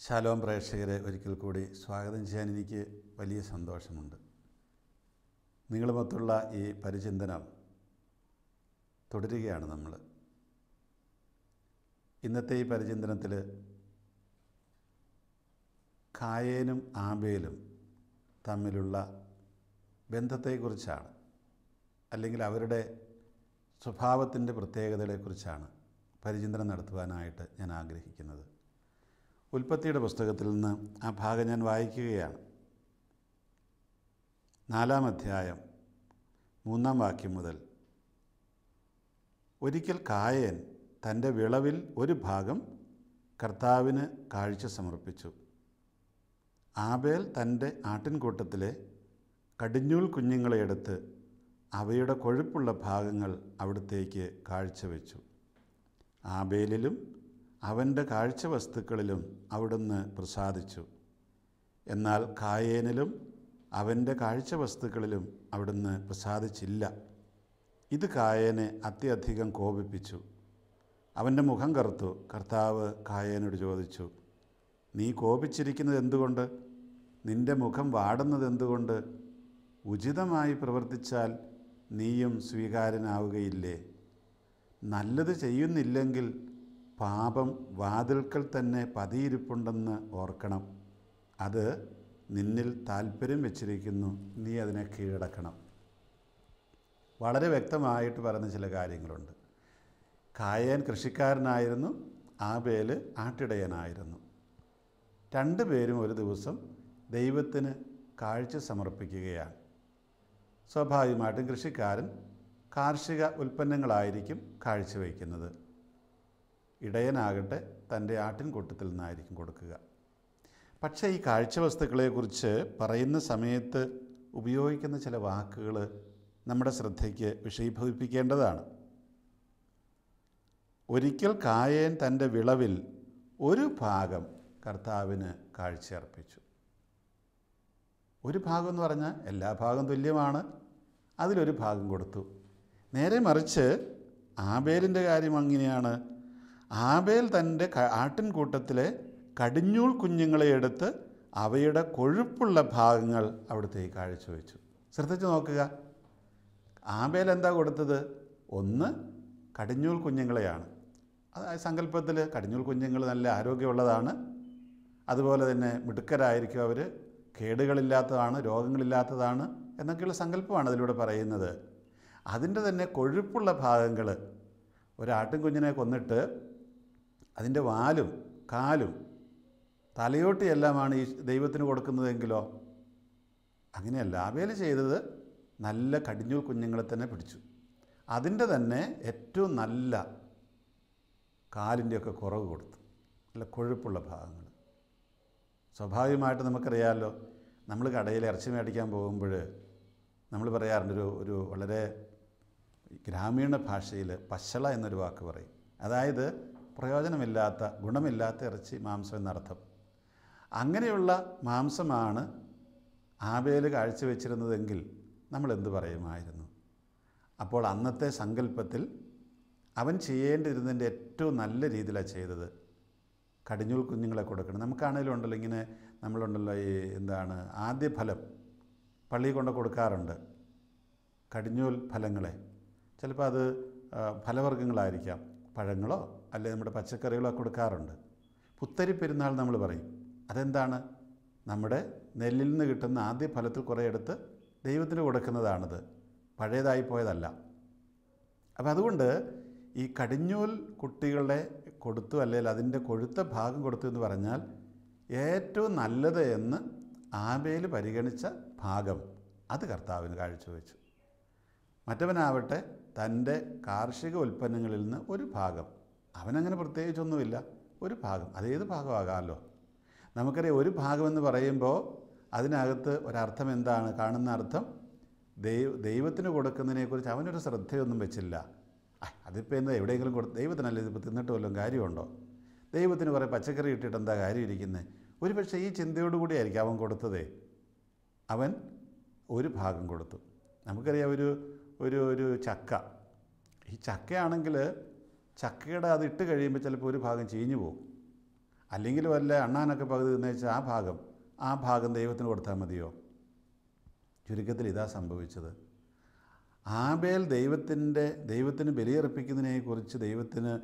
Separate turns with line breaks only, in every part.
ശാലോം പ്രേക്ഷകരെ ഒരിക്കൽ കൂടി സ്വാഗതം ചെയ്യാൻ എനിക്ക് വലിയ സന്തോഷമുണ്ട്. നിങ്ങളുമൊത്തുള്ള ഈ പരിചിന്തനം തുടരുകയാണ് നമ്മൾ ഇന്നത്തെ ഈ പരിചിന്തനത്തിൽ കായേനും ആബേലും തമ്മിലുള്ള ബന്ധത്തെക്കുറിച്ചാണ്. അല്ലെങ്കിൽ അവരുടെ സ്വഭാവത്തിന്റെ പ്രത്യേകതകളെക്കുറിച്ചാണ് പരിചിന്തനം നടത്തുവാനായിട്ട് ഞാൻ ആഗ്രഹിക്കുന്നത്. ഉൽപ്പത്തിയുടെ പുസ്തകത്തിൽ നിന്ന് ആ ഭാഗം ഞാൻ വായിക്കുകയാണ്. നാലാം അധ്യായം മൂന്നാം വാക്യം മുതൽ ഒരിക്കൽ കായേൻ തന്റെ വിളവിൽ ഒരു ഭാഗം കർത്താവിന് കാഴ്ച സമർപ്പിച്ചു. ആബേൽ തന്റെ ആട്ടിൻകൂട്ടത്തിലെ കടിഞ്ഞൂൽ കുഞ്ഞുങ്ങളെ എടുത്ത് അവയുടെ കൊഴുപ്പുള്ള ഭാഗങ്ങൾ അവിടത്തേക്ക് കാഴ്ചവെച്ചു. ആബേലിലും അവന്റെ കാഴ്ച വസ്തുക്കളിലും അവിടുന്ന് പ്രസാദിച്ചു. എന്നാൽ കായേനിലും അവന്റെ കാഴ്ച വസ്തുക്കളിലും അവിടുന്ന് പ്രസാദിച്ചില്ല. ഇത് കായേനെ അത്യധികം കോപിപ്പിച്ചു. അവന്റെ മുഖം കറുത്തു. കർത്താവ് കായേനോട് ചോദിച്ചു നീ കോപിച്ചിരിക്കുന്നത് എന്തുകൊണ്ട്? നിന്റെ മുഖം വാടുന്നത് എന്തുകൊണ്ട്? ഉചിതമായി പ്രവർത്തിച്ചാൽ നീയും സ്വീകാര്യനാവുകയില്ലേ? നല്ലത് ചെയ്യുന്നില്ലെങ്കിൽ പാപം വാതിൽക്കൽ തന്നെ പതിയിരിപ്പുണ്ടെന്ന് ഓർക്കണം. അത് നിന്നിൽ താല്പര്യം വെച്ചിരിക്കുന്നു. നീ അതിനെ കീഴടക്കണം. വളരെ വ്യക്തമായിട്ട് പറഞ്ഞ ചില കാര്യങ്ങളുണ്ട്. കായൻ കൃഷിക്കാരനായിരുന്നു. ആബേൽ ആട്ടിടയനായിരുന്നു. രണ്ടു പേരും ഒരു ദിവസം ദൈവത്തിന് കാഴ്ച സമർപ്പിക്കുകയാണ്. സ്വാഭാവികമായിട്ടും കൃഷിക്കാരൻ കാർഷിക ഉൽപ്പന്നങ്ങളായിരിക്കും കാഴ്ചവെക്കുന്നത് ഇടയനാകട്ടെ തന്റെ ആട്ടിൻകൂട്ടത്തിൽ നിന്നായിരിക്കും കൊടുക്കുക. പക്ഷേ ഈ കാഴ്ചവസ്തുക്കളെക്കുറിച്ച് പറയുന്ന സമയത്ത് ഉപയോഗിക്കുന്ന ചില വാക്കുകൾ നമ്മുടെ ശ്രദ്ധയ്ക്ക് വിഷയീഭവിപ്പിക്കേണ്ടതാണ്. ഒരിക്കൽ കായേൻ തന്റെ വിളവിൽ ഒരു ഭാഗം കർത്താവിന് കാഴ്ചയർപ്പിച്ചു. ഒരു ഭാഗം എന്ന് പറഞ്ഞാൽ എല്ലാ ഭാഗം തുല്യമാണ്. അതിലൊരു ഭാഗം കൊടുത്തു. നേരെ മറിച്ച് ആബേലിന്റെ കാര്യം അങ്ങനെയാണ്. ആബേൽ തന്റെ ആട്ടിൻകൂട്ടത്തിലെ കടിഞ്ഞൂൾ കുഞ്ഞുങ്ങളെ എടുത്ത് അവയുടെ കൊഴുപ്പുള്ള ഭാഗങ്ങൾ അവിടുത്തെ അവിടുത്തേക്ക് കാഴ്ചവെച്ചു. ശ്രദ്ധിച്ചു നോക്കുക. ആബേൽ എന്താ കൊടുത്തത്? ഒന്ന് കടിഞ്ഞൂൽ കുഞ്ഞുങ്ങളെയാണ്. അത് സങ്കല്പത്തിൽ കടിഞ്ഞൂൽ കുഞ്ഞുങ്ങൾ നല്ല ആരോഗ്യമുള്ളതാണ്. അതുപോലെ തന്നെ മിടുക്കരായിരിക്കും അവർ കേടുകളില്ലാത്തതാണ് രോഗങ്ങളില്ലാത്തതാണ് എന്നൊക്കെയുള്ള സങ്കല്പമാണ് അതിലൂടെ പറയുന്നത്. അതിന്റെ തന്നെ കൊഴുപ്പുള്ള ഭാഗങ്ങൾ ഒരാട്ടിൻകുഞ്ഞിനെ കൊന്നിട്ട് അതിന്റെ വാലും കാലും തലയോട്ടിയെല്ലാമാണ് ഈ ദൈവത്തിന് കൊടുക്കുന്നതെങ്കിലോ? അങ്ങനെയല്ല. അവയിൽ ചെയ്തത് നല്ല കടിഞ്ഞൂൽ കുഞ്ഞുങ്ങളെ തന്നെ പിടിച്ചു. അതിന്റെ തന്നെ ഏറ്റവും നല്ല കാലിന്റെയൊക്കെ കുറവ് കൊടുത്തു. നല്ല കൊഴുപ്പുള്ള ഭാഗങ്ങൾ സ്വാഭാവികമായിട്ട് നമുക്കറിയാമല്ലോ നമ്മൾ കടയിൽ ഇറച്ചി മേടിക്കാൻ പോകുമ്പോൾ നമ്മൾ പറയാറുണ്ട് ഒരു ഒരു വളരെ ഗ്രാമീണ ഭാഷയിൽ പശള എന്നൊരു വാക്ക് പറയും. അതായത് പ്രയോജനമില്ലാത്ത ഗുണമില്ലാത്ത ഇറച്ചി മാംസം എന്നർത്ഥം. അങ്ങനെയുള്ള മാംസമാണ് ആബേൽ കാഴ്ചവെച്ചിരുന്നതെങ്കിൽ നമ്മൾ എന്ത് പറയുമായിരുന്നു? അപ്പോൾ അന്നത്തെ സങ്കല്പത്തിൽ അവൻ ചെയ്യേണ്ടിയിരുന്നതിന്റെ ഏറ്റവും നല്ല രീതിയിലാണ് ചെയ്തത്. കടിഞ്ഞൂൽ കുഞ്ഞുങ്ങളെ കൊടുക്കണം. നമുക്കാണേലും ഉണ്ടല്ലോ ഇങ്ങനെ നമ്മളുണ്ടല്ലോ ഈ എന്താണ് ആദ്യ ഫലം പള്ളിയിൽ കൊണ്ട് കൊടുക്കാറുണ്ട്. കടിഞ്ഞൂൽ ഫലങ്ങളെ. ചിലപ്പോൾ അത് ഫലവർഗങ്ങളായിരിക്കാം. പഴങ്ങളോ അല്ലെങ്കിൽ നമ്മുടെ പച്ചക്കറികളോ കൊടുക്കാറുണ്ട്. പുത്തരി പെരുന്നാൾ നമ്മൾ പറയും. അതെന്താണ്? നമ്മുടെ നെല്ലിൽ നിന്ന് കിട്ടുന്ന ആദ്യ ഫലത്തിൽ കുറേ എടുത്ത് ദൈവത്തിന് കൊടുക്കുന്നതാണത്. പഴയതായി പോയതല്ല. അതുകൊണ്ട് ഈ കടിഞ്ഞൂൽ കുട്ടികളെ കൊടുത്തു അല്ലെങ്കിൽ അതിന്റെ കൊഴുത്ത ഭാഗം കൊടുത്തു എന്ന് പറഞ്ഞാൽ ഏറ്റവും നല്ലത് എന്ന് ആബേൽ പരിഗണിച്ച ഭാഗം. അത് കർത്താവിന് കാഴ്ചവെച്ചു. മറ്റവനാവട്ടെ തന്റെ കാർഷിക ഉൽപ്പന്നങ്ങളിൽ നിന്ന് ഒരു ഭാഗം. അവനങ്ങനെ പ്രത്യേകിച്ചൊന്നുമില്ല. ഒരു ഭാഗം. അതേത് ഭാഗമാകാമല്ലോ? നമുക്കറിയാം ഒരു ഭാഗമെന്ന് പറയുമ്പോൾ അതിനകത്ത് ഒരർത്ഥം എന്താണ്? കാണുന്ന അർത്ഥം ദൈവ ദൈവത്തിന് കൊടുക്കുന്നതിനെക്കുറിച്ച് അവനൊരു ശ്രദ്ധയൊന്നും വെച്ചില്ല. അതിപ്പോൾ എന്താ എവിടെയെങ്കിലും കൊടുത്ത് ദൈവത്തിനല്ലേ ഇതിപ്പോൾ തിന്നിട്ട് വല്ലതും കാര്യമുണ്ടോ? ദൈവത്തിന് കുറേ പച്ചക്കറി ഇട്ടിട്ട് എന്താ കാര്യം ഇരിക്കുന്നത് ഒരു പക്ഷേ ഈ ചിന്തയോടുകൂടി ആയിരിക്കും അവൻ കൊടുത്തതേ. അവൻ ഒരു ഭാഗം കൊടുത്തു. നമുക്കറിയാം ഒരു ഒരു ഒരു ചക്ക. ഈ ചക്കയാണെങ്കിൽ ചക്കയുടെ അത് ഇട്ട് കഴിയുമ്പോൾ ചിലപ്പോൾ ഒരു ഭാഗം ചീഞ്ഞു പോകും. അല്ലെങ്കിൽ വല്ല അണ്ണാനൊക്കെ പകുതി തിന്നേച്ചാൽ ആ ഭാഗം ആ ഭാഗം ദൈവത്തിന് കൊടുത്താൽ മതിയോ? ചുരുക്കത്തിൽ ഇതാ സംഭവിച്ചത്. ആബേൽ ദൈവത്തിന്റെ ദൈവത്തിന് ബലിയർപ്പിക്കുന്നതിനെക്കുറിച്ച് ദൈവത്തിന്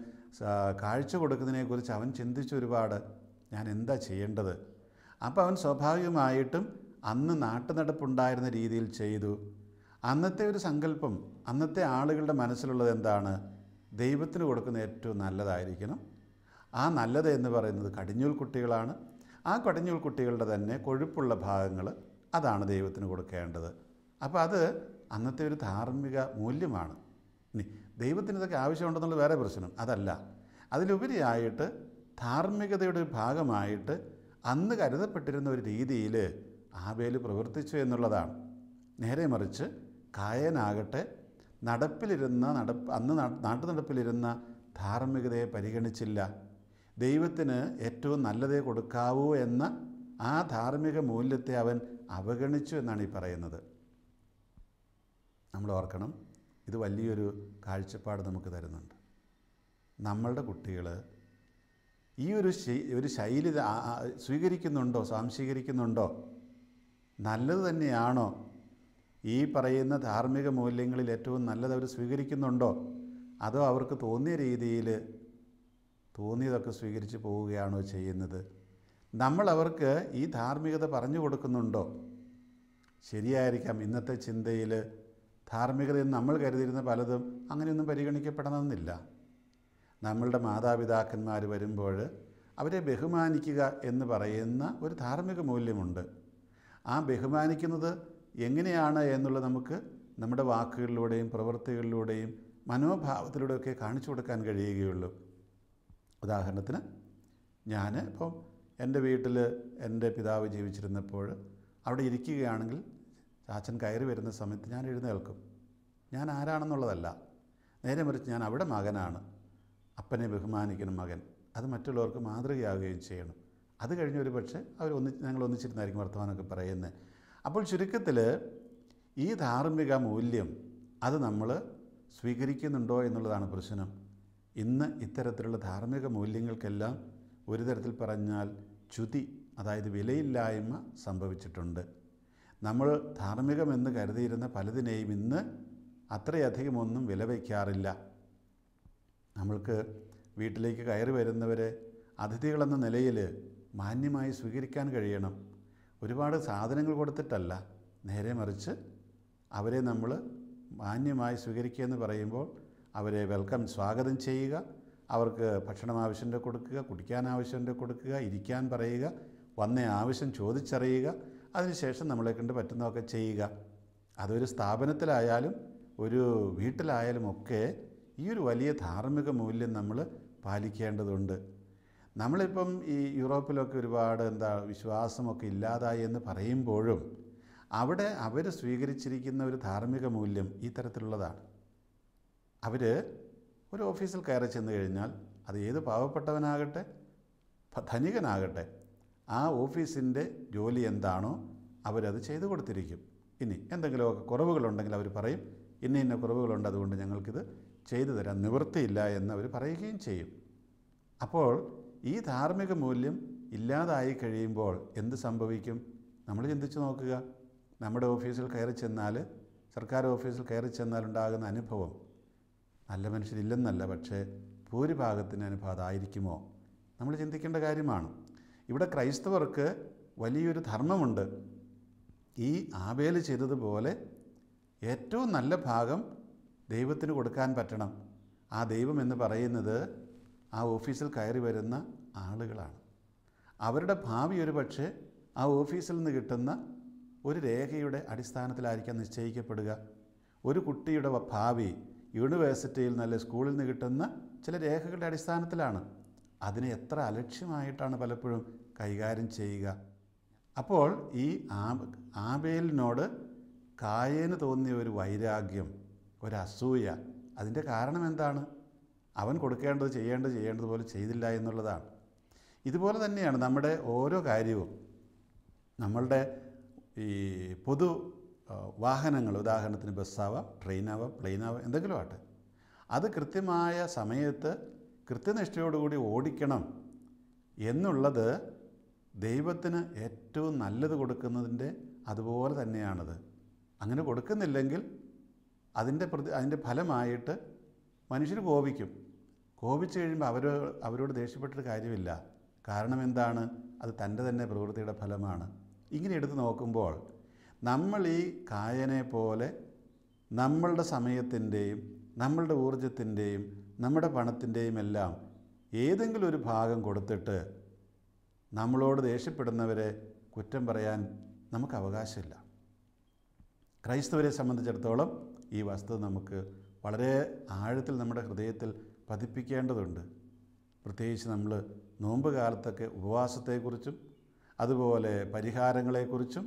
കാഴ്ച കൊടുക്കുന്നതിനെക്കുറിച്ച് അവൻ ചിന്തിച്ചു ഒരുപാട് ഞാൻ എന്താ ചെയ്യേണ്ടത്? അപ്പോൾ അവൻ സ്വാഭാവികമായിട്ടും അന്ന് നാട്ടുനടപ്പുണ്ടായിരുന്ന രീതിയിൽ ചെയ്തു. അന്നത്തെ ഒരു സങ്കല്പം അന്നത്തെ ആളുകളുടെ മനസ്സിലുള്ളത് എന്താണ്? ദൈവത്തിന് കൊടുക്കുന്ന ഏറ്റവും നല്ലതായിരിക്കണം. ആ നല്ലത് എന്ന് പറയുന്നത് കടിഞ്ഞൂൽ കുട്ടികളാണ്. ആ കടിഞ്ഞൂൽ കുട്ടികളുടെ തന്നെ കൊഴുപ്പുള്ള ഭാഗങ്ങൾ അതാണ് ദൈവത്തിന് കൊടുക്കേണ്ടത്. അപ്പോൾ അത് അന്നത്തെ ഒരു ധാർമ്മിക മൂല്യമാണ്. ഇനി ദൈവത്തിന് ഇതൊക്കെ ആവശ്യമുണ്ടെന്നുള്ള വേറെ പ്രശ്നം. അതല്ല. അതിലുപരിയായിട്ട് ധാർമ്മികതയുടെ ഒരു ഭാഗമായിട്ട് അന്ന് കരുതപ്പെട്ടിരുന്ന ഒരു രീതിയിൽ ആബേൽ പ്രവർത്തിച്ചു എന്നുള്ളതാണ്. നേരെ മറിച്ച് കായനാകട്ടെ നടപ്പിലിരുന്ന നടപ്പ് അന്ന് നാട്ടു നടപ്പിലിരുന്ന ധാർമ്മികതയെ പരിഗണിച്ചില്ല. ദൈവത്തിന് ഏറ്റവും നല്ലതേ കൊടുക്കാവൂ എന്ന ആ ധാർമ്മിക മൂല്യത്തെ അവൻ അവഗണിച്ചു എന്നാണ് ഈ പറയുന്നത്. നമ്മൾ ഓർക്കണം ഇത് വലിയൊരു കാഴ്ചപ്പാട് നമുക്ക് തരുന്നുണ്ട്. നമ്മളുടെ കുട്ടികൾ ഈ ഒരു ഒരു ശൈലി സ്വീകരിക്കുന്നുണ്ടോ സ്വാംശീകരിക്കുന്നുണ്ടോ? നല്ലത് തന്നെയാണോ? ഈ പറയുന്ന ധാർമ്മിക മൂല്യങ്ങളിൽ ഏറ്റവും നല്ലത് അവർ സ്വീകരിക്കുന്നുണ്ടോ? അതോ അവർക്ക് തോന്നിയ രീതിയിൽ തോന്നിയതൊക്കെ സ്വീകരിച്ച് പോവുകയാണോ ചെയ്യുന്നത്? നമ്മൾ അവർക്ക് ഈ ധാർമ്മികത പറഞ്ഞു കൊടുക്കുന്നുണ്ടോ? ശരിയായിരിക്കാം ഇന്നത്തെ ചിന്തയിൽ ധാർമ്മികത എന്ന് നമ്മൾ കരുതിയിരുന്ന പലതും അങ്ങനെയൊന്നും പരിഗണിക്കപ്പെടണമെന്നില്ല. നമ്മളുടെ മാതാപിതാക്കന്മാർ വരുമ്പോൾ അവരെ ബഹുമാനിക്കുക എന്ന് പറയുന്ന ഒരു ധാർമ്മിക മൂല്യമുണ്ട്. ആ ബഹുമാനിക്കുന്നത് എങ്ങനെയാണ് എന്നുള്ളത് നമുക്ക് നമ്മുടെ വാക്കുകളിലൂടെയും പ്രവൃത്തികളിലൂടെയും മനോഭാവത്തിലൂടെയൊക്കെ കാണിച്ചു കൊടുക്കാൻ കഴിയുകയുള്ളൂ. ഉദാഹരണത്തിന് ഞാൻ ഇപ്പം എന്റെ വീട്ടിൽ എന്റെ പിതാവ് ജീവിച്ചിരുന്നപ്പോൾ അവിടെ ഇരിക്കുകയാണെങ്കിൽ ചാച്ചൻ കയറി വരുന്ന സമയത്ത് ഞാൻ എഴുന്നേൽക്കും. ഞാൻ ആരാണെന്നുള്ളതല്ല. നേരെ മറിച്ച് ഞാൻ അവിടെ മകനാണ്. അപ്പനെ ബഹുമാനിക്കുന്ന മകൻ. അത് മറ്റുള്ളവർക്ക് മാതൃകയാവുകയും ചെയ്യണം. അത് കഴിഞ്ഞ് ഒരു പക്ഷേ അവർ ഒന്നി ഞങ്ങൾ ഒന്നിച്ചിരുന്നായിരിക്കും വർത്തമാനമൊക്കെ പറയുന്നത് അപ്പോൾ ചുരുക്കത്തിൽ ഈ ധാർമ്മിക മൂല്യം അത് നമ്മൾ സ്വീകരിക്കുന്നുണ്ടോ എന്നുള്ളതാണ് പ്രശ്നം. ഇന്ന് ഇത്തരത്തിലുള്ള ധാർമ്മിക മൂല്യങ്ങൾക്കെല്ലാം ഒരു തരത്തിൽ പറഞ്ഞാൽ ചുതി അതായത് വിലയില്ലായ്മ സംഭവിച്ചിട്ടുണ്ട്. നമ്മൾ ധാർമ്മികമെന്ന് കരുതിയിരുന്ന പലതിനെയും ഇന്ന് അത്രയധികം ഒന്നും വില വയ്ക്കാറില്ല നമ്മൾക്ക് വീട്ടിലേക്ക് കയറി വരുന്നവരെ അതിഥികളെന്ന നിലയിൽ മാന്യമായി സ്വീകരിക്കാൻ കഴിയണം. ഒരുപാട് സാധനങ്ങൾ കൊടുത്തിട്ടല്ല നേരെ മറിച്ച് അവരെ നമ്മൾ മാന്യമായി സ്വീകരിക്കുക എന്ന് പറയുമ്പോൾ അവരെ വെൽക്കം സ്വാഗതം ചെയ്യുക അവർക്ക് ഭക്ഷണം ആവശ്യമുണ്ട് കൊടുക്കുക കുടിക്കാൻ ആവശ്യമുണ്ട് കൊടുക്കുക ഇരിക്കാൻ പറയുക വന്ന ആവശ്യം ചോദിച്ചറിയുക അതിനുശേഷം നമ്മളെ കൊണ്ട് പറ്റുന്നതൊക്കെ ചെയ്യുക. അതൊരു സ്ഥാപനത്തിലായാലും ഒരു വീട്ടിലായാലും ഒക്കെ ഈ ഒരു വലിയ ധാർമ്മിക മൂല്യം നമ്മൾ പാലിക്കേണ്ടതുണ്ട്. നമ്മളിപ്പം ഈ യൂറോപ്പിലൊക്കെ ഒരുപാട് എന്താ വിശ്വാസമൊക്കെ ഇല്ലാതായി എന്ന് പറയുമ്പോഴും അവിടെ അവർ സ്വീകരിച്ചിരിക്കുന്ന ഒരു ധാർമ്മിക മൂല്യം ഈ തരത്തിലുള്ളതാണ്. അവർ ഒരു ഓഫീസിൽ കയറി ചെന്ന് കഴിഞ്ഞാൽ അത് ഏത് പാവപ്പെട്ടവനാകട്ടെ ധനികനാകട്ടെ ആ ഓഫീസിന്റെ ജോലി എന്താണോ അവരത് ചെയ്തു കൊടുത്തിരിക്കും. ഇനി എന്തെങ്കിലുമൊക്കെ കുറവുകളുണ്ടെങ്കിൽ അവർ പറയും. ഇന്ന ഇന്ന കുറവുകളുണ്ട് അതുകൊണ്ട് ഞങ്ങൾക്കിത് ചെയ്തു തരാൻ നിവൃത്തിയില്ല എന്ന് അവർ പറയുകയും ചെയ്യും. അപ്പോൾ ഈ ധാർമ്മിക മൂല്യം ഇല്ലാതായി കഴിയുമ്പോൾ എന്ത് സംഭവിക്കും? നമ്മൾ ചിന്തിച്ച് നോക്കുക. നമ്മുടെ ഓഫീസിൽ കയറി ചെന്നാൽ സർക്കാർ ഓഫീസിൽ കയറി ചെന്നാൽ ഉണ്ടാകുന്ന അനുഭവം നല്ല മനുഷ്യരില്ലെന്നല്ല പക്ഷേ ഭൂരിഭാഗത്തിന് അനുഭവം അതായിരിക്കുമോ നമ്മൾ ചിന്തിക്കേണ്ട കാര്യമാണ്. ഇവിടെ ക്രൈസ്തവർക്ക് വലിയൊരു ധർമ്മമുണ്ട്. ഈ ആബേൽ ചെയ്തതുപോലെ ഏറ്റവും നല്ല ഭാഗം ദൈവത്തിന് കൊടുക്കാൻ പറ്റണം. ആ ദൈവം എന്ന് പറയുന്നത് ആ ഓഫീസിൽ കയറി വരുന്ന ആളുകളാണ്. അവരുടെ ഭാവി ഒരു പക്ഷേ ആ ഓഫീസിൽ നിന്ന് കിട്ടുന്ന ഒരു രേഖയുടെ അടിസ്ഥാനത്തിലായിരിക്കാം നിശ്ചയിക്കപ്പെടുക. ഒരു കുട്ടിയുടെ ഭാവി യൂണിവേഴ്സിറ്റിയിൽ നല്ല സ്കൂളിൽ നിന്ന് കിട്ടുന്ന ചില രേഖകളുടെ അടിസ്ഥാനത്തിലാണ്. അതിനെ എത്ര അലക്ഷ്യമായിട്ടാണ് പലപ്പോഴും കൈകാര്യം ചെയ്യുക. അപ്പോൾ ഈ ആബേലിനോട് കായേന് തോന്നിയ ഒരു വൈരാഗ്യം ഒരു അസൂയ അതിന്റെ കാരണം എന്താണ്? അവൻ കൊടുക്കേണ്ടത് ചെയ്യേണ്ടത് ചെയ്യേണ്ടതുപോലെ ചെയ്തില്ല എന്നുള്ളതാണ്. ഇതുപോലെ തന്നെയാണ് നമ്മുടെ ഓരോ കാര്യവും. നമ്മളുടെ ഈ പൊതു വാഹനങ്ങൾ ഉദാഹരണത്തിന് ബസ്സാവാം ട്രെയിനാവാം പ്ലെയിനാവാം എന്തെങ്കിലും ആട്ടെ അത് കൃത്യമായ സമയത്ത് കൃത്യനിഷ്ഠയോടുകൂടി ഓടിക്കണം എന്നുള്ളത് ദൈവത്തിന് ഏറ്റവും നല്ലത് കൊടുക്കുന്നതിന്റെ അതുപോലെ തന്നെയാണത്. അങ്ങനെ കൊടുക്കുന്നില്ലെങ്കിൽ അതിന്റെ പ്രതി അതിന്റെ ഫലമായിട്ട് മനുഷ്യർ കോപിക്കും. കോപിച്ച് കഴിയുമ്പോൾ അവർ അവരോട് ദേഷ്യപ്പെട്ടൊരു കാര്യമില്ല. കാരണം എന്താണ്? അത് തന്റെ തന്നെ പ്രവൃത്തിയുടെ ഫലമാണ്. ഇങ്ങനെ എടുത്ത് നോക്കുമ്പോൾ നമ്മൾ ഈ കായനെ പോലെ നമ്മളുടെ സമയത്തിന്റെയും നമ്മളുടെ ഊർജത്തിന്റെയും നമ്മുടെ പണത്തിന്റെയും എല്ലാം ഏതെങ്കിലും ഒരു ഭാഗം കൊടുത്തിട്ട് നമ്മളോട് ദേഷ്യപ്പെടുന്നവരെ കുറ്റം പറയാൻ നമുക്ക് അവകാശമില്ല. ക്രൈസ്തവരെ സംബന്ധിച്ചിടത്തോളം ഈ വസ്തുത നമുക്ക് വളരെ ആഴത്തിൽ നമ്മുടെ ഹൃദയത്തിൽ പതിപ്പിക്കേണ്ടതുണ്ട്. പ്രത്യേകിച്ച് നമ്മൾ നോമ്പ് കാലത്തൊക്കെ ഉപവാസത്തെക്കുറിച്ചും അതുപോലെ പരിഹാരങ്ങളെക്കുറിച്ചും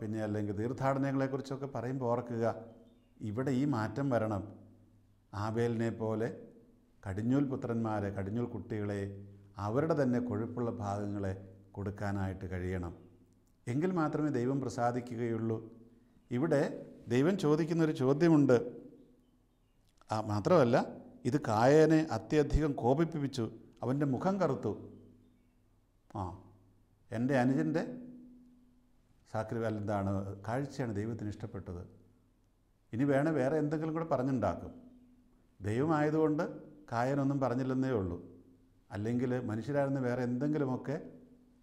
പിന്നെ അല്ലെങ്കിൽ തീർത്ഥാടനങ്ങളെക്കുറിച്ചൊക്കെ പറയുമ്പോൾ ഓർക്കുക ഇവിടെ ഈ മാറ്റം വരണം. ആബേലിനെ പോലെ കടിഞ്ഞൂൽ പുത്രന്മാരെ കടിഞ്ഞൂൽ കുട്ടികളെ അവരുടെ തന്നെ കൊഴുപ്പുള്ള ഭാഗങ്ങളെ കൊടുക്കാനായിട്ട് കഴിയണം. എങ്കിൽ മാത്രമേ ദൈവം പ്രസാദിക്കുകയുള്ളൂ. ഇവിടെ ദൈവം ചോദിക്കുന്നൊരു ചോദ്യമുണ്ട്. മാത്രമല്ല ഇത് കായനെ അത്യധികം കോപിപ്പിച്ചു അവന്റെ മുഖം കറുത്തു. ആ എന്റെ അനുജന്റെ സാക്രി എന്താണ്? കാഴ്ചയാണ് ദൈവത്തിന് ഇഷ്ടപ്പെട്ടത്. ഇനി വേണേൽ വേറെ എന്തെങ്കിലും കൂടെ പറഞ്ഞുണ്ടാക്കും. ദൈവമായതുകൊണ്ട് കായനൊന്നും പറഞ്ഞില്ലെന്നേ ഉള്ളൂ. അല്ലെങ്കിൽ മനുഷ്യരായിരുന്ന വേറെ എന്തെങ്കിലുമൊക്കെ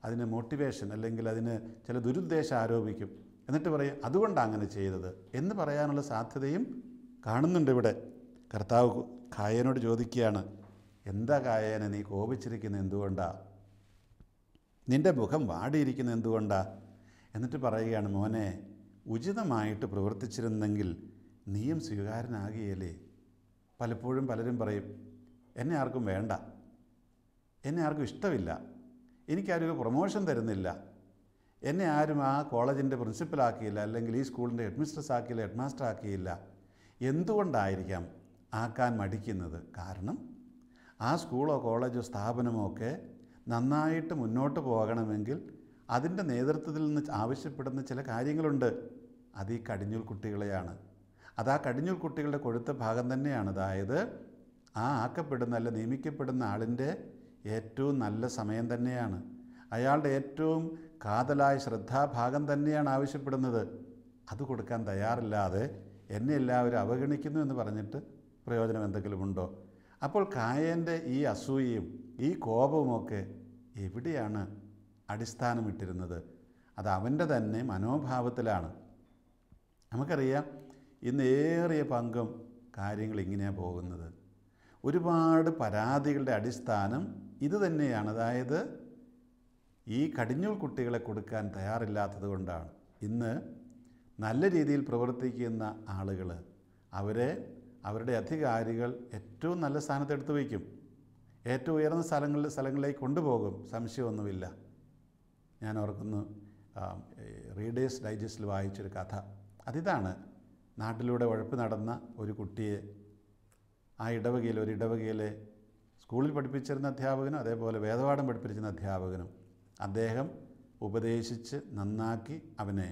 അതിന് മോട്ടിവേഷൻ അല്ലെങ്കിൽ അതിന് ചില ദുരുദ്ദേശം ആരോപിക്കും. എന്നിട്ട് പറയും അതുകൊണ്ടാണ് അങ്ങനെ ചെയ്തത്? എന്ന് പറയാനുള്ള സാധ്യതയും കാണുന്നുണ്ട് ഇവിടെ. കർത്താവ് കായനോട് ചോദിക്കുകയാണ് എന്താ കായനെ നീ കോപിച്ചിരിക്കുന്നത് എന്തുകൊണ്ടാ? നിന്റെ മുഖം വാടിയിരിക്കുന്ന എന്തുകൊണ്ടാ? എന്നിട്ട് പറയുകയാണ് മോനെ ഉചിതമായിട്ട് പ്രവർത്തിച്ചിരുന്നെങ്കിൽ നീയും സ്വീകാരനാകുകയല്ലേ? പലപ്പോഴും പലരും പറയും എന്നെ ആർക്കും വേണ്ട. എന്നെ ആർക്കും ഇഷ്ടമില്ല. എനിക്കാരും ഒരു പ്രൊമോഷൻ തരുന്നില്ല. എന്നെ ആരും ആ കോളേജിന്റെ പ്രിൻസിപ്പലാക്കിയില്ല അല്ലെങ്കിൽ ഈ സ്കൂളിന്റെ ഹെഡ് മിസ്ട്രസ് ആക്കിയില്ല ഹെഡ് മാസ്റ്റർ ആക്കിയില്ല. എന്തുകൊണ്ടായിരിക്കാം ആക്കാൻ മടിക്കുന്നത്? കാരണം ആ സ്കൂളോ കോളേജോ സ്ഥാപനമോ ഒക്കെ നന്നായിട്ട് മുന്നോട്ട് പോകണമെങ്കിൽ അതിന്റെ നേതൃത്വത്തിൽ നിന്ന് ആവശ്യപ്പെടുന്ന ചില കാര്യങ്ങളുണ്ട്. അത് ഈ കടിഞ്ഞൂൽ കുട്ടികളെയാണ്. അത് ആ കടിഞ്ഞൂൽ കുട്ടികളുടെ കൊഴുത്ത ഭാഗം തന്നെയാണ്. അതായത് ആ ആക്കപ്പെടുന്ന അല്ലെ നിയമിക്കപ്പെടുന്ന ആളിന്റെ ഏറ്റവും നല്ല സമയം തന്നെയാണ്. അയാളുടെ ഏറ്റവും കാതലായ ശ്രദ്ധാഭാഗം തന്നെയാണ് ആവശ്യപ്പെടുന്നത്. അത് കൊടുക്കാൻ തയ്യാറില്ലാതെ എന്നെ എല്ലാവരും അവഗണിക്കുന്നു എന്ന് പറഞ്ഞിട്ട് പ്രയോജനം എന്തെങ്കിലും ഉണ്ടോ? അപ്പോൾ കായന്റെ ഈ അസൂയയും ഈ കോപവുമൊക്കെ എവിടെയാണ് അടിസ്ഥാനമിട്ടിരുന്നത്? അത് അവന്റെ തന്നെ മനോഭാവത്തിലാണ്. നമുക്കറിയാം ഇന്ന് ഏറിയ പങ്കും കാര്യങ്ങൾ ഇങ്ങനെയാണ് പോകുന്നത്. ഒരുപാട് പരാതികളുടെ അടിസ്ഥാനം ഇത് തന്നെയാണ്. അതായത് ഈ കടിഞ്ഞൂൽ കുട്ടികളെ കൊടുക്കാൻ തയ്യാറില്ലാത്തത് കൊണ്ടാണ്. ഇന്ന് നല്ല രീതിയിൽ പ്രവർത്തിക്കുന്ന ആളുകൾ അവരെ അവരുടെ അധികാരികൾ ഏറ്റവും നല്ല സ്ഥാനത്ത് എടുത്തു വയ്ക്കും. ഏറ്റവും ഉയർന്ന സ്ഥലങ്ങളിൽ സ്ഥലങ്ങളിലേക്ക് കൊണ്ടുപോകും. സംശയമൊന്നുമില്ല. ഞാൻ ഓർക്കുന്നു റീഡേഴ്സ് ഡൈജസ്റ്റിൽ വായിച്ചൊരു കഥ. അതിതാണ് നാട്ടിലൂടെ ഉഴപ്പ് നടന്ന ഒരു കുട്ടിയെ ആ ഇടവകയിൽ ഒരു ഇടവകയിലെ സ്കൂളിൽ പഠിപ്പിച്ചിരുന്ന അധ്യാപകനും അതേപോലെ വേദപാഠം പഠിപ്പിച്ചിരുന്ന അധ്യാപകനും അദ്ദേഹം ഉപദേശിച്ച് നന്നാക്കി അവനെ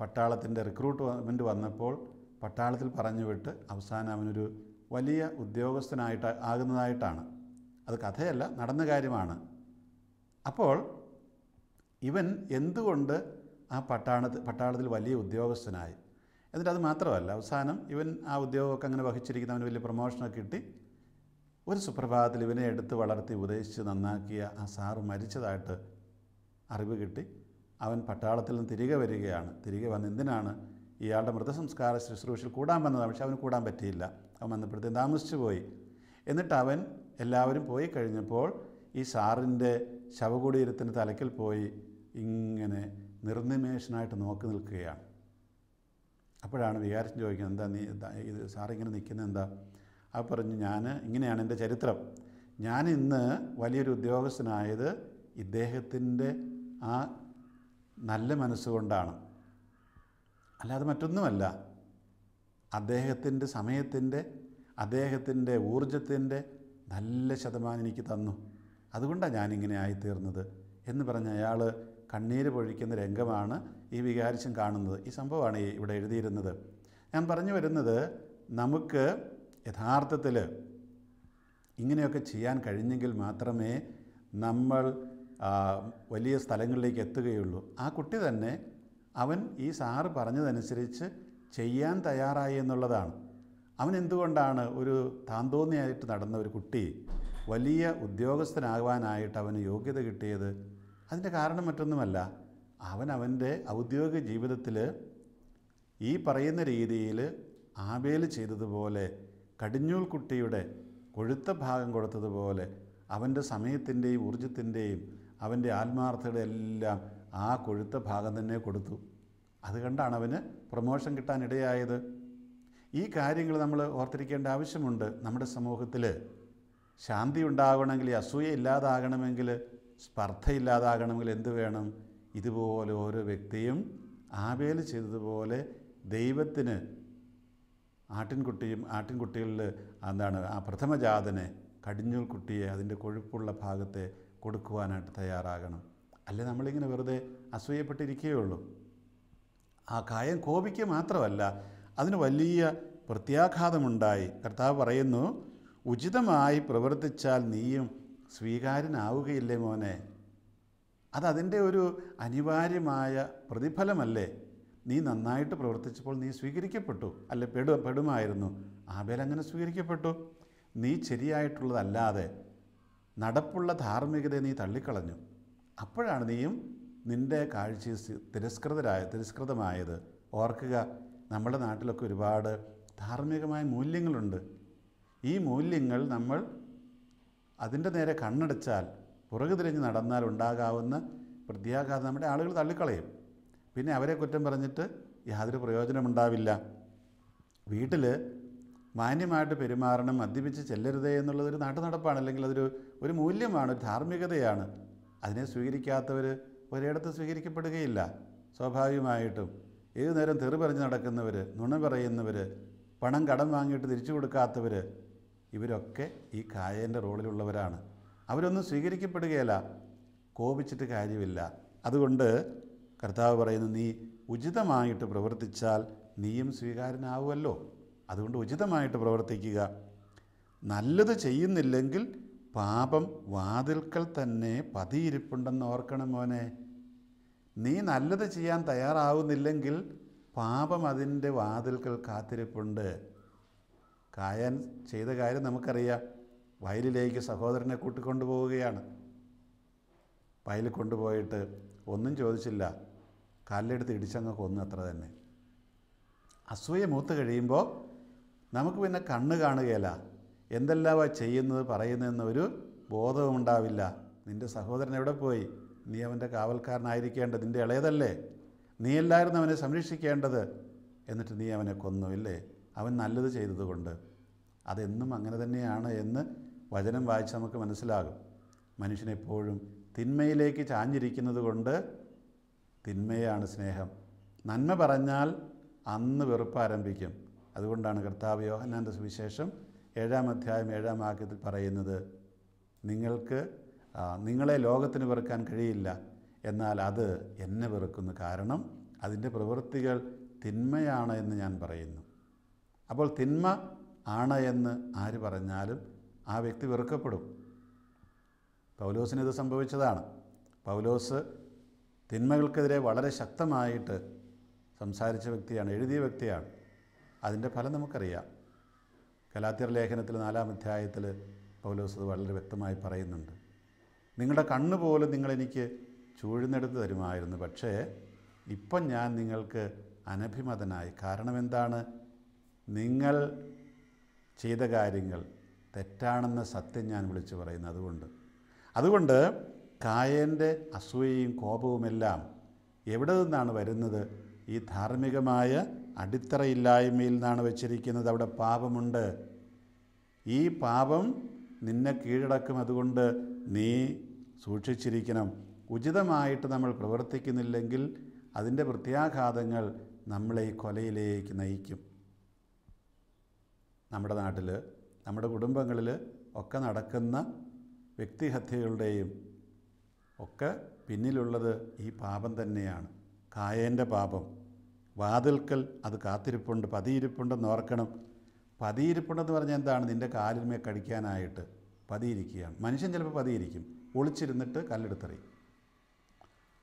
പട്ടാളത്തിന്റെ റിക്രൂട്ട്മെന്റ് വന്നപ്പോൾ പട്ടാളത്തിൽ പറഞ്ഞു വിട്ട് അവസാനം അവനൊരു വലിയ ഉദ്യോഗസ്ഥനായിട്ട് ആകുന്നതായിട്ടാണ്. അത് കഥയല്ല നടന്ന കാര്യമാണ്. അപ്പോൾ ഇവൻ എന്തുകൊണ്ട് ആ പട്ടാളത്തിൽ പട്ടാളത്തിൽ വലിയ ഉദ്യോഗസ്ഥനായി? എന്നിട്ട് അത് മാത്രമല്ല അവസാനം ഇവൻ ആ ഉദ്യോഗമൊക്കെ അങ്ങനെ വഹിച്ചിരിക്കുന്നവന് വലിയ പ്രൊമോഷനൊക്കെ കിട്ടി. ഒരു സുപ്രഭാതത്തിൽ ഇവനെ എടുത്ത് വളർത്തി ഉപദേശിച്ച് നന്നാക്കിയ ആ സാറ് മരിച്ചതായിട്ട് അറിവ് കിട്ടി. അവൻ പട്ടാളത്തിൽ നിന്ന് തിരികെ വരികയാണ്. തിരികെ വന്ന് എന്തിനാണ് ഇയാളുടെ മൃതസംസ്കാര ശുശ്രൂഷയിൽ കൂടാൻ വന്നതാണ് പക്ഷെ അവന് കൂടാൻ പറ്റിയില്ല. അവൻ വന്നപ്പോഴത്തേക്കും താമസിച്ചു പോയി. എന്നിട്ട് അവൻ എല്ലാവരും പോയി കഴിഞ്ഞപ്പോൾ ഈ സാറിന്റെ ശവകുടീരത്തിന്റെ തലയ്ക്കൽ പോയി ഇങ്ങനെ നിർനിമേഷനായിട്ട് നോക്കി നിൽക്കുകയാണ്. അപ്പോഴാണ് വികാരച്ചൻ ചോദിക്കുന്നത് എന്താ നീ ഇത് സാറിങ്ങനെ നിൽക്കുന്നത് എന്താ? ആ പറഞ്ഞു ഞാൻ ഇങ്ങനെയാണ് എന്റെ ചരിത്രം. ഞാൻ ഇന്ന് വലിയൊരു ഉദ്യോഗസ്ഥനായത് ഇദ്ദേഹത്തിന്റെ ആ നല്ല മനസ്സുകൊണ്ടാണ്. അല്ലാതെ മറ്റൊന്നുമല്ല. അദ്ദേഹത്തിന്റെ സമയത്തിന്റെ അദ്ദേഹത്തിന്റെ ഊർജത്തിന്റെ നല്ല ശതമാനം എനിക്ക് തന്നു. അതുകൊണ്ടാണ് ഞാനിങ്ങനെ ആയിത്തീർന്നത്. എന്ന് പറഞ്ഞ് അയാൾ കണ്ണീര് പൊഴിക്കുന്ന രംഗമാണ് ഈ വികാരിച്ചും കാണുന്നത്. ഈ സംഭവമാണ് ഇവിടെ എഴുതിയിരുന്നത്. ഞാൻ പറഞ്ഞു വരുന്നത് നമുക്ക് യഥാർത്ഥത്തിൽ ഇങ്ങനെയൊക്കെ ചെയ്യാൻ കഴിഞ്ഞെങ്കിൽ മാത്രമേ നമ്മൾ വലിയ സ്ഥലങ്ങളിലേക്ക് എത്തുകയുള്ളൂ. ആ കുട്ടി തന്നെ അവൻ ഈ സാറ് പറഞ്ഞതനുസരിച്ച് ചെയ്യാൻ തയ്യാറായി എന്നുള്ളതാണ്. അവൻ എന്തുകൊണ്ടാണ് ഒരു താന്തോന്നിയായിട്ട് നടന്ന ഒരു കുട്ടി വലിയ ഉദ്യോഗസ്ഥനാകാനായിട്ട് അവന് യോഗ്യത കിട്ടിയത്? അതിന്റെ കാരണം മറ്റൊന്നുമല്ല അവൻ അവന്റെ ഔദ്യോഗിക ജീവിതത്തിൽ ഈ പറയുന്ന രീതിയിൽ ആബേൽ ചെയ്തതുപോലെ കടിഞ്ഞൂൽ കുട്ടിയുടെ കൊഴുത്ത ഭാഗം കൊടുത്തതുപോലെ അവന്റെ സമയത്തിന്റെയും ഊർജത്തിന്റെയും അവന്റെ ആത്മാർത്ഥയുടെ എല്ലാം ആ കൊഴുത്ത ഭാഗം തന്നെ കൊടുത്തു. അത് കണ്ടാണ് അവന് പ്രൊമോഷൻ കിട്ടാനിടയായത്. ഈ കാര്യങ്ങൾ നമ്മൾ ഓർത്തിരിക്കേണ്ട ആവശ്യമുണ്ട്. നമ്മുടെ സമൂഹത്തിൽ ശാന്തി ഉണ്ടാകണമെങ്കിൽ അസൂയ ഇല്ലാതാകണമെങ്കിൽ സ്പർദ്ധ ഇല്ലാതാകണമെങ്കിൽ എന്ത് വേണം? ഇതുപോലെ ഓരോ വ്യക്തിയും ആവേൽ ചെയ്തതുപോലെ ദൈവത്തിന് ആട്ടിൻകുട്ടിയും ആട്ടിൻകുട്ടികളിൽ എന്താണ് ആ പ്രഥമജാതനെ കടിഞ്ഞൂൽ കുട്ടിയെ അതിന്റെ കൊഴുപ്പുള്ള ഭാഗത്തെ കൊടുക്കുവാനായിട്ട് തയ്യാറാകണം. അല്ലെ നമ്മളിങ്ങനെ വെറുതെ അസൂയപ്പെട്ടിരിക്കുകയുള്ളൂ. ആ കായം കോപിക്കുക മാത്രമല്ല അതിന് വലിയ പ്രത്യാഘാതമുണ്ടായി. കർത്താവ് പറയുന്നു ഉചിതമായി പ്രവർത്തിച്ചാൽ നീയും സ്വീകാര്യനാവുകയില്ലേ മോനെ? അതതിന്റെ ഒരു അനിവാര്യമായ പ്രതിഫലമല്ലേ? നീ നന്നായിട്ട് പ്രവർത്തിച്ചപ്പോൾ നീ സ്വീകരിക്കപ്പെട്ടു അല്ലെ പെടു പെടുമായിരുന്നു. ആബേൽ അങ്ങനെ സ്വീകരിക്കപ്പെട്ടു. നീ ശരിയായിട്ടുള്ളതല്ലാതെ നടപ്പുള്ള ധാർമ്മികതയെ നീ തള്ളിക്കളഞ്ഞു. അപ്പോഴാണ് നീയും നിന്റെ കാഴ്ച തിരസ്കൃതരായ തിരസ്കൃതമായത്. ഓർക്കുക നമ്മുടെ നാട്ടിലൊക്കെ ഒരുപാട് ധാർമ്മികമായ മൂല്യങ്ങളുണ്ട്. ഈ മൂല്യങ്ങൾ നമ്മൾ അതിന്റെ നേരെ കണ്ണടച്ചാൽ പുറകു തിരിഞ്ഞ് നടന്നാൽ ഉണ്ടാകാവുന്ന പ്രത്യാഘാതം നമ്മുടെ ആളുകൾ തള്ളിക്കളയും. പിന്നെ അവരെ കുറ്റം പറഞ്ഞിട്ട് യാതൊരു പ്രയോജനമുണ്ടാവില്ല. വീട്ടിൽ മാന്യമായിട്ട് പെരുമാറണം മദ്യപിച്ച് ചെല്ലരുതേ എന്നുള്ളതൊരു നാട്ടുനടപ്പാണ് അല്ലെങ്കിൽ അതൊരു ഒരു മൂല്യമാണ് ഒരു ധാർമ്മികതയാണ്. അതിനെ സ്വീകരിക്കാത്തവർ ഒരിടത്ത് സ്വീകരിക്കപ്പെടുകയില്ല സ്വാഭാവികമായിട്ടും. ഏതു നേരം തെറി പറഞ്ഞ് നടക്കുന്നവർ നുണ പറയുന്നവർ പണം കടം വാങ്ങിയിട്ട് തിരിച്ചു കൊടുക്കാത്തവർ ഇവരൊക്കെ ഈ കായേന്റെ റോളിലുള്ളവരാണ്. അവരൊന്നും സ്വീകരിക്കപ്പെടുകയില്ല കോപിച്ചിട്ട് കാര്യമില്ല. അതുകൊണ്ട് കർത്താവ് പറയുന്നു നീ ഉചിതമായിട്ട് പ്രവർത്തിച്ചാൽ നീയും സ്വീകാര്യനാവുമല്ലോ അതുകൊണ്ട് ഉചിതമായിട്ട് പ്രവർത്തിക്കുക. നല്ലത് ചെയ്യുന്നില്ലെങ്കിൽ പാപം വാതിൽക്കൽ തന്നെ പതിയിരിപ്പുണ്ടെന്ന് ഓർക്കണം മോനെ. നീ നല്ലത് ചെയ്യാൻ തയ്യാറാവുന്നില്ലെങ്കിൽ പാപം അതിന്റെ വാതിൽക്കൽ കാത്തിരിപ്പുണ്ട്. കായൻ ചെയ്ത കാര്യം നമുക്കറിയാം. വയലിലേക്ക് സഹോദരനെ കൂട്ടിക്കൊണ്ടു പോവുകയാണ് വയലിൽ കൊണ്ടുപോയിട്ട് ഒന്നും ചോദിച്ചില്ല. കാലിലെടുത്ത് ഇടിച്ചങ്ങ് കൊന്നു അത്ര തന്നെ. അസൂയ മൂത്ത് കഴിയുമ്പോൾ നമുക്ക് പിന്നെ കണ്ണ് കാണുകയില്ല. എന്തെല്ലാമാ ചെയ്യുന്നത് പറയുന്നതെന്ന് ഒരു ബോധവും ഉണ്ടാവില്ല. നിന്റെ സഹോദരൻ എവിടെ പോയി? നീ അവന്റെ കാവൽക്കാരനായിരിക്കേണ്ടത് നിന്റെ ഇളയതല്ലേ? നീ എല്ലാവരും അവനെ സംരക്ഷിക്കേണ്ടത്? എന്നിട്ട് നീ അവനെ കൊന്നു ഇല്ലേ? അവൻ നല്ലത് ചെയ്തതുകൊണ്ട്. അതെന്നും അങ്ങനെ തന്നെയാണ് എന്ന് വചനം വായിച്ച് നമുക്ക് മനസ്സിലാകും. മനുഷ്യനെപ്പോഴും തിന്മയിലേക്ക് ചാഞ്ഞിരിക്കുന്നത് കൊണ്ട് തിന്മയാണ് സ്നേഹം. നന്മ പറഞ്ഞാൽ അന്ന് വെറുപ്പ് ആരംഭിക്കും. അതുകൊണ്ടാണ് കർത്താവ് യോഹന്നാന്റെ സുവിശേഷം ഏഴാം അധ്യായം ഏഴാം വാക്യത്തിൽ പറയുന്നത് നിങ്ങൾക്ക് നിങ്ങളെ ലോകത്തിന് വെറുക്കാൻ കഴിയില്ല. എന്നാൽ അത് എന്നെ വെറുക്കുന്നു. കാരണം അതിന്റെ പ്രവൃത്തികൾ തിന്മയാണ് എന്ന് ഞാൻ പറയുന്നു. അപ്പോൾ തിന്മ ആണ് എന്ന് ആര് പറഞ്ഞാലും ആ വ്യക്തി വെറുക്കപ്പെടും. പൗലോസിന് ഇത് സംഭവിച്ചതാണ്. പൗലോസ് തിന്മകൾക്കെതിരെ വളരെ ശക്തമായിട്ട് സംസാരിച്ച വ്യക്തിയാണ് എഴുതിയ വ്യക്തിയാണ്. അതിന്റെ ഫലം നമുക്കറിയാം. കലാത്തിയർ ലേഖനത്തിൽ നാലാം അധ്യായത്തിൽ പൗലോസ് അത് വളരെ വ്യക്തമായി പറയുന്നുണ്ട്. നിങ്ങളുടെ കണ്ണ് പോലും നിങ്ങളെനിക്ക് ചൂഴ്ന്നെടുത്ത് തരുമായിരുന്നു. പക്ഷേ ഇപ്പം ഞാൻ നിങ്ങൾക്ക് അനഭിമതനായി. കാരണം എന്താണ്? നിങ്ങൾ ചെയ്ത കാര്യങ്ങൾ തെറ്റാണെന്ന സത്യം ഞാൻ വിളിച്ചു പറയുന്നു. അതുകൊണ്ട് അതുകൊണ്ട് കായന്റെ അസൂയയും കോപവുമെല്ലാം എവിടെ നിന്നാണ് വരുന്നത്? ഈ ധാർമ്മികമായ അടിത്തറയില്ലായ്മയിൽ നിന്നാണ് വെച്ചിരിക്കുന്നത്. അവിടെ പാപമുണ്ട്. ഈ പാപം നിന്നെ കീഴടക്കും. അതുകൊണ്ട് നീ സൂക്ഷിച്ചിരിക്കണം. ഉചിതമായിട്ട് നമ്മൾ പ്രവർത്തിക്കുന്നില്ലെങ്കിൽ അതിന്റെ പ്രത്യാഘാതങ്ങൾ നമ്മളെ ഈ കൊലയിലേക്ക് നയിക്കും. നമ്മുടെ നാട്ടിൽ നമ്മുടെ കുടുംബങ്ങളിൽ ഒക്കെ നടക്കുന്ന വ്യക്തിഹത്യകളുടെയും ഒക്കെ പിന്നിലുള്ളത് ഈ പാപം തന്നെയാണ്. കായേന്റെ പാപം. വാതിൽക്കൽ അത് കാത്തിരിപ്പുണ്ട് പതിയിരിപ്പുണ്ടെന്ന് ഓർക്കണം. പതിയിരിപ്പുണ്ടെന്ന് പറഞ്ഞാൽ എന്താണ്? നിന്റെ കാലിന്മേ കടിക്കാനായിട്ട് പതിയിരിക്കുകയാണ്. മനുഷ്യൻ ചിലപ്പോൾ പതിയിരിക്കും. ഒളിച്ചിരുന്നിട്ട് കല്ലെടുത്തെറിയും.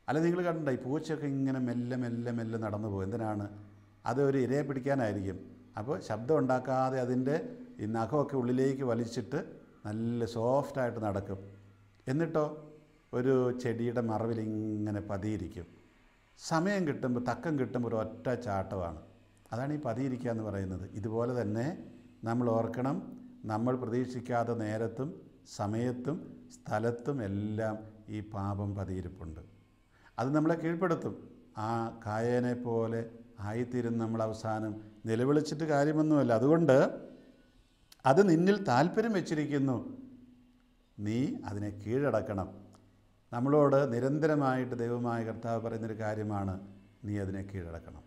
അല്ല നിങ്ങൾ കണ്ടോ ഈ പൂച്ചയൊക്കെ ഇങ്ങനെ മെല്ലെ മെല്ലെ മെല്ലെ നടന്നു പോകും. എന്തിനാണ്? അത് ഒരു ഇരയെ പിടിക്കാനായിരിക്കും. അപ്പോൾ ശബ്ദം ഉണ്ടാക്കാതെ അതിന്റെ ഈ നഖമൊക്കെ ഉള്ളിലേക്ക് വലിച്ചിട്ട് നല്ല സോഫ്റ്റായിട്ട് നടക്കും. എന്നിട്ടോ? ഒരു ചെടിയുടെ മറവിൽ ഇങ്ങനെ പതിയിരിക്കും. സമയം കിട്ടുമ്പോൾ തക്കം കിട്ടുമ്പോൾ ഒരു ഒറ്റ ചാട്ടമാണ്. അതാണ് ഈ പതിയിരിക്കുക എന്ന് പറയുന്നത്. ഇതുപോലെ തന്നെ നമ്മൾ ഓർക്കണം നമ്മൾ പ്രതീക്ഷിക്കാത്ത നേരത്തും സമയത്തും സ്ഥലത്തും എല്ലാം ഈ പാപം പതിയിരിപ്പുണ്ട്. അത് നമ്മളെ കീഴ്പ്പെടുത്തും. ആ കായേനെ പോലെ ആയിത്തീരും നമ്മൾ അവസാനം നിലവിളിച്ചിട്ട് കാര്യമൊന്നുമല്ല. അതുകൊണ്ട് അത് നിന്നിൽ താല്പര്യം വെച്ചിരിക്കുന്നു. നീ അതിനെ കീഴടക്കണം. നമ്മളോട് നിരന്തരമായിട്ട് ദൈവമായ കർത്താവ് പറയുന്നൊരു കാര്യമാണ് നീ അതിനെ കീഴടക്കണം.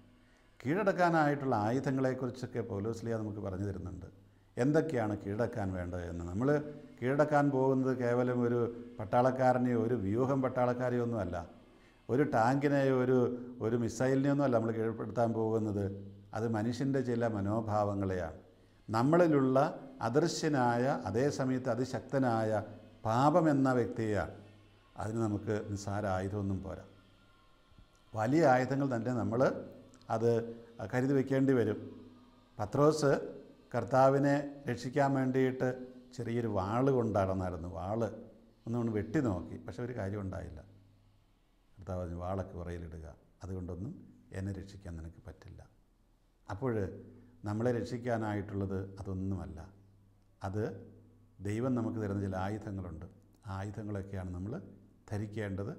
കീഴടക്കാനായിട്ടുള്ള ആയുധങ്ങളെക്കുറിച്ചൊക്കെ പൗലോസ്ലിയ നമുക്ക് പറഞ്ഞു തരുന്നുണ്ട്. എന്തൊക്കെയാണ് കീഴടക്കാൻ വേണ്ടത് എന്ന്? നമ്മൾ കീഴടക്കാൻ പോകുന്നത് കേവലം ഒരു പട്ടാളക്കാരനെയോ ഒരു വ്യൂഹം പട്ടാളക്കാരെയോ ഒന്നുമല്ല ഒരു ടാങ്കിനെയോ ഒരു ഒരു മിസൈലിനെയോ ഒന്നുമല്ല നമ്മൾ കീഴ്പ്പെടുത്താൻ പോകുന്നത്. അത് മനുഷ്യന്റെ ചില മനോഭാവങ്ങളെയാണ്. നമ്മളിലുള്ള അദൃശ്യനായ അതേ സമയത്ത് അതിശക്തനായ പാപമെന്ന വ്യക്തിയാണ് അതിന് നമുക്ക് നിസ്സാര ആയുധമൊന്നും പോരാ. വലിയ ആയുധങ്ങൾ തന്നെ നമ്മൾ അത് കരുതി വെക്കേണ്ടി വരും. പത്രോസ് കർത്താവിനെ രക്ഷിക്കാൻ വേണ്ടിയിട്ട് ചെറിയൊരു വാൾ കൊണ്ടാടന്നായിരുന്നു. വാൾ ഒന്നുകൊണ്ട് വെട്ടി നോക്കി പക്ഷെ ഒരു കാര്യം ഉണ്ടായില്ല. കർത്താവ് പറഞ്ഞു വാളൊക്കെ ഉറയിലിടുക അതുകൊണ്ടൊന്നും എന്നെ രക്ഷിക്കാൻ നിനക്ക് പറ്റില്ല. അപ്പോൾ നമ്മളെ രക്ഷിക്കാനായിട്ടുള്ളത് അതൊന്നുമല്ല. അത് ദൈവം നമുക്ക് തരുന്ന ചില ആയുധങ്ങളുണ്ട്. ആ ആയുധങ്ങളൊക്കെയാണ് നമ്മൾ ധരിക്കേണ്ടത്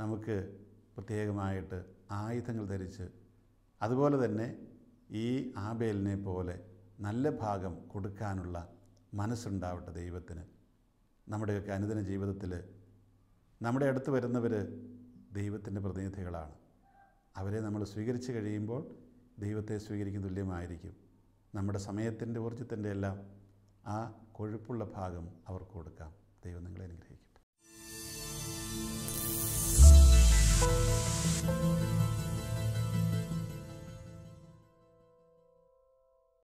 നമുക്ക് പ്രത്യേകമായിട്ട് ആയുധങ്ങൾ ധരിച്ച് അതുപോലെ തന്നെ ഈ ആബേലിനെ പോലെ നല്ല ഭാഗം കൊടുക്കാനുള്ള മനസ്സുണ്ടാവട്ടെ ദൈവത്തിന്. നമ്മുടെയൊക്കെ അനുദിന ജീവിതത്തിൽ നമ്മുടെ അടുത്ത് വരുന്നവർ ദൈവത്തിന്റെ പ്രതിനിധികളാണ്. അവരെ നമ്മൾ സ്വീകരിച്ച് കഴിയുമ്പോൾ ദൈവത്തെ സ്വീകരിക്കുന്ന തുല്യമായിരിക്കും. നമ്മുടെ സമയത്തിന്റെ ഊർജത്തിന്റെ എല്ലാം ആ കൊഴുപ്പുള്ള ഭാഗം അവർക്ക് കൊടുക്കാം. ദൈവം നിങ്ങളെ അനുഗ്രഹിക്കും Thank you.